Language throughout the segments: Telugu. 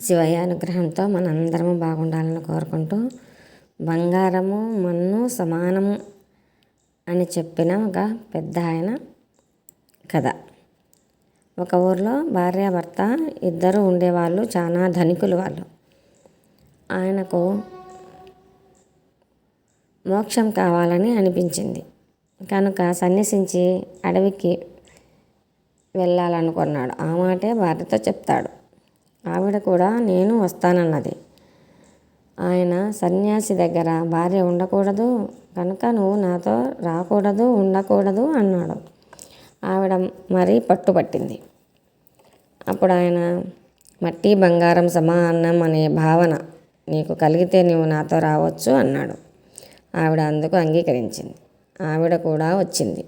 శివయ్య అనుగ్రహంతో మనందరము బాగుండాలని కోరుకుంటూ బంగారము మన్ను సమానము అని చెప్పిన ఒక పెద్ద ఆయన కథ. ఒక ఊర్లో భార్యాభర్త ఇద్దరు ఉండేవాళ్ళు చాలా ధనికులు వాళ్ళు. ఆయనకు మోక్షం కావాలని అనిపించింది. కనుక సన్యసించి అడవికి వెళ్ళాలనుకున్నాడు. ఆ మాటే భార్యతో చెప్తాడు. ఆవిడ కూడా నేను వస్తానన్నది. ఆయన సన్యాసి దగ్గర భార్య ఉండకూడదు కనుక నువ్వు నాతో రాకూడదు ఉండకూడదు అన్నాడు. ఆవిడ మరీ పట్టుపట్టింది. అప్పుడు ఆయన మట్టి బంగారం సమానం అనే భావన నీకు కలిగితే నువ్వు నాతో రావచ్చు అన్నాడు. ఆవిడ అందుకు అంగీకరించింది. ఆవిడ కూడా వచ్చింది.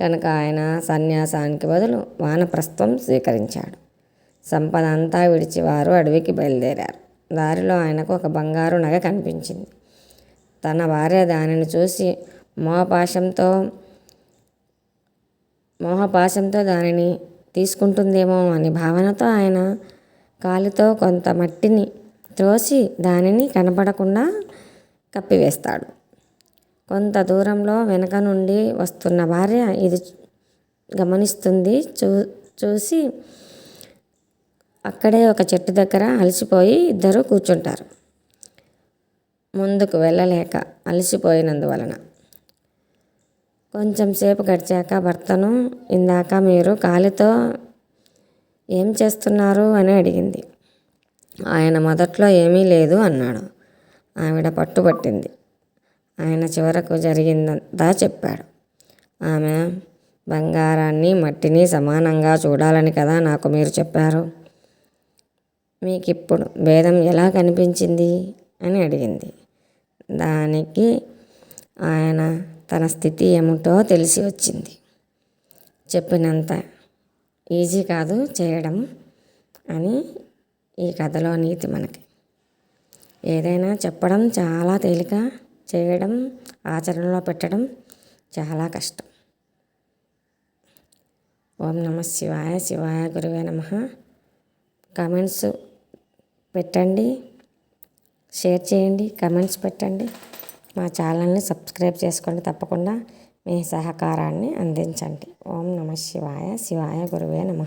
కనుక ఆయన సన్యాసానికి బదులు వానప్రస్థం స్వీకరించాడు. సంపద అంతా విడిచి వారు అడవికి బయలుదేరారు. దారిలో ఆయనకు ఒక బంగారు నగ కనిపించింది. తన భార్య దానిని చూసి మోహపాశంతో మోహపాశంతో దానిని తీసుకుంటుందేమో అనే భావనతో ఆయన కాలితో కొంత మట్టిని త్రోసి దానిని కనపడకుండా కప్పివేస్తాడు. కొంత దూరంలో వెనక నుండి వస్తున్న భార్య ఇది గమనిస్తుంది చూ చూసి అక్కడే ఒక చెట్టు దగ్గర అలసిపోయి ఇద్దరు కూర్చుంటారు. ముందుకు వెళ్ళలేక అలసిపోయినందువలన. కొంచెం సేపు గడిచాక భర్తను ఇందాక మీరు కాలితో ఏం చేస్తున్నారు? అని అడిగింది. ఆయన మొదట్లో ఏమీ లేదు అన్నాడు. ఆవిడ పట్టుబట్టింది. ఆయన చివరకు జరిగిందంతా చెప్పాడు. ఆమె బంగారాన్ని మట్టిని సమానంగా చూడాలని కదా నాకు మీరు చెప్పారు? మీకు ఇప్పుడు భేదం ఎలా కనిపించింది అని అడిగింది. దానికి ఆయన తన స్థితి ఏమిటో తెలిసి వచ్చింది. చెప్పినంత ఈజీ కాదు చేయడం అని ఈ కథలో నీతి మనకి. ఏదైనా చెప్పడం చాలా తేలిక చేయడం ఆచరణలో పెట్టడం చాలా కష్టం. ఓం నమ శివాయ శివాయ గురువే నమ. కామెంట్స్ పెట్టండి. షేర్ చేయండి కమెంట్స్ పెట్టండి. మా ఛానల్ని సబ్స్క్రైబ్ చేసుకోండి తప్పకుండా. మీ సహకారాన్ని అందించండి. ఓం నమ శివాయ శివాయ గురువే నమ.